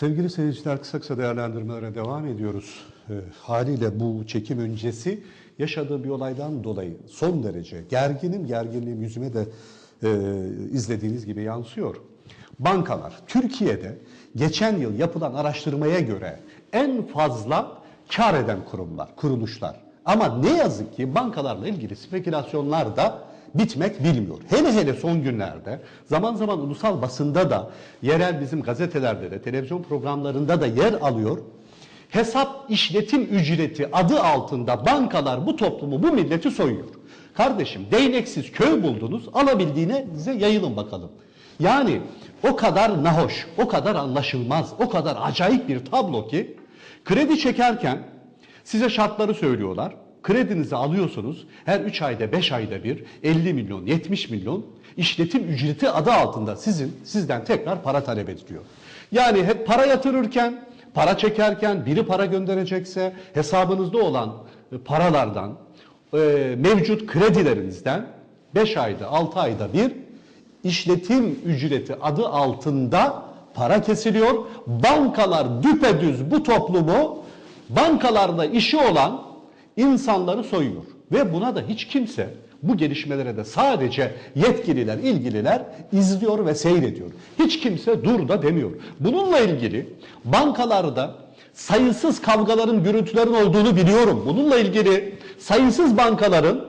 Sevgili seyirciler kısa kısa değerlendirmelere devam ediyoruz. E, haliyle bu çekim öncesi yaşadığı bir olaydan dolayı son derece gerginim, gerginliğim yüzüme de e, izlediğiniz gibi yansıyor. Bankalar Türkiye'de geçen yıl yapılan araştırmaya göre en fazla kar eden kurumlar, kuruluşlar. Ama ne yazık ki bankalarla ilgili spekülasyonlar da bitmek bilmiyor. Hele hele son günlerde zaman zaman ulusal basında da yerel bizim gazetelerde de televizyon programlarında da yer alıyor. Hesap işletim ücreti adı altında bankalar bu toplumu bu milleti soyuyor. Kardeşim değneksiz köy buldunuz alabildiğinize yayılın bakalım. Yani o kadar nahoş, o kadar anlaşılmaz, o kadar acayip bir tablo ki kredi çekerken size şartları söylüyorlar. Kredinizi alıyorsunuz. Her 3 ayda 5 ayda bir 50 milyon 70 milyon işletim ücreti adı altında sizin sizden tekrar para talep ediliyor. Yani hep para yatırırken, para çekerken biri para gönderecekse hesabınızda olan e, paralardan, e, mevcut kredilerinizden 5 ayda 6 ayda bir işletim ücreti adı altında para kesiliyor. Bankalar düpedüz bu toplumu bankalarla işi olan insanları soyuyor. Ve buna da hiç kimse bu gelişmelere de sadece yetkililer, ilgililer izliyor ve seyrediyor. Hiç kimse dur da demiyor. Bununla ilgili bankalarda sayısız kavgaların, gürültülerin olduğunu biliyorum. Bununla ilgili sayısız bankaların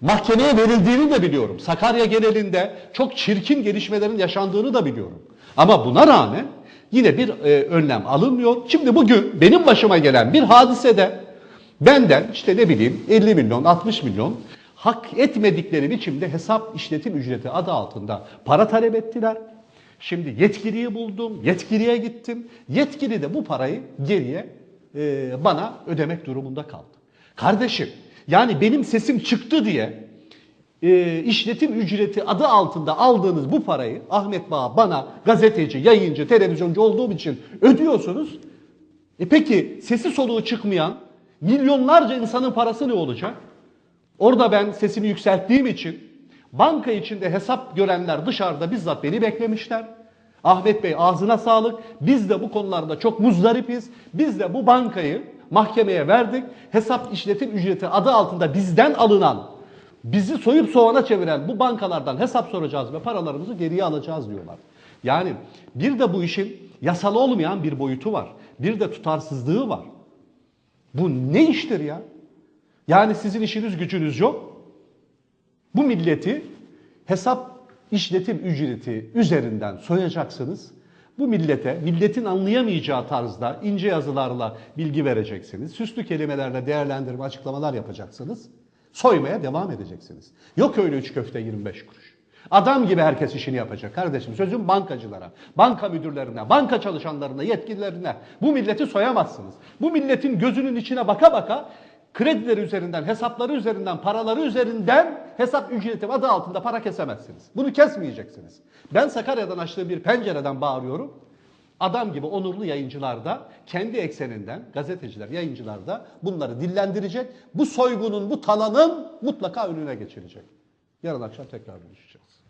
mahkemeye verildiğini de biliyorum. Sakarya genelinde çok çirkin gelişmelerin yaşandığını da biliyorum. Ama buna rağmen yine bir e, önlem alınmıyor. Şimdi bugün benim başıma gelen bir hadisede benden işte ne bileyim 50 milyon, 60 milyon hak etmedikleri biçimde hesap işletim ücreti adı altında para talep ettiler. Şimdi yetkiliyi buldum, yetkiliye gittim. Yetkili de bu parayı geriye e, bana ödemek durumunda kaldı. Kardeşim yani benim sesim çıktı diye e, işletim ücreti adı altında aldığınız bu parayı Ahmet Bağ bana gazeteci, yayıncı, televizyoncu olduğum için ödüyorsunuz. E peki sesi soluğu çıkmayan milyonlarca insanın parası ne olacak? Orada ben sesimi yükselttiğim için banka içinde hesap görenler dışarıda bizzat beni beklemişler. Ahmet Bey ağzına sağlık. Biz de bu konularda çok muzdaripiz. Biz de bu bankayı mahkemeye verdik. Hesap işletim ücreti adı altında bizden alınan, bizi soyup soğana çeviren bu bankalardan hesap soracağız ve paralarımızı geriye alacağız diyorlar. Yani bir de bu işin yasal olmayan bir boyutu var. Bir de tutarsızlığı var. Bu ne iştir ya? Yani sizin işiniz gücünüz yok. Bu milleti hesap işletim ücreti üzerinden soyacaksınız. Bu millete, milletin anlayamayacağı tarzda ince yazılarla bilgi vereceksiniz. Süslü kelimelerle değerlendirme, açıklamalar yapacaksınız. Soymaya devam edeceksiniz. Yok öyle üç köfte 25 kuruş. Adam gibi herkes işini yapacak kardeşim. Sözüm bankacılara, banka müdürlerine, banka çalışanlarına, yetkililerine. Bu milleti soyamazsınız. Bu milletin gözünün içine baka baka kredileri üzerinden, hesapları üzerinden, paraları üzerinden hesap ücreti adı altında para kesemezsiniz. Bunu kesmeyeceksiniz. Ben Sakarya'dan açtığım bir pencereden bağırıyorum. Adam gibi onurlu yayıncılar da kendi ekseninden gazeteciler, yayıncılar da bunları dillendirecek. Bu soygunun, bu talanın mutlaka önüne geçilecek. Yarın akşam tekrar buluşacağız.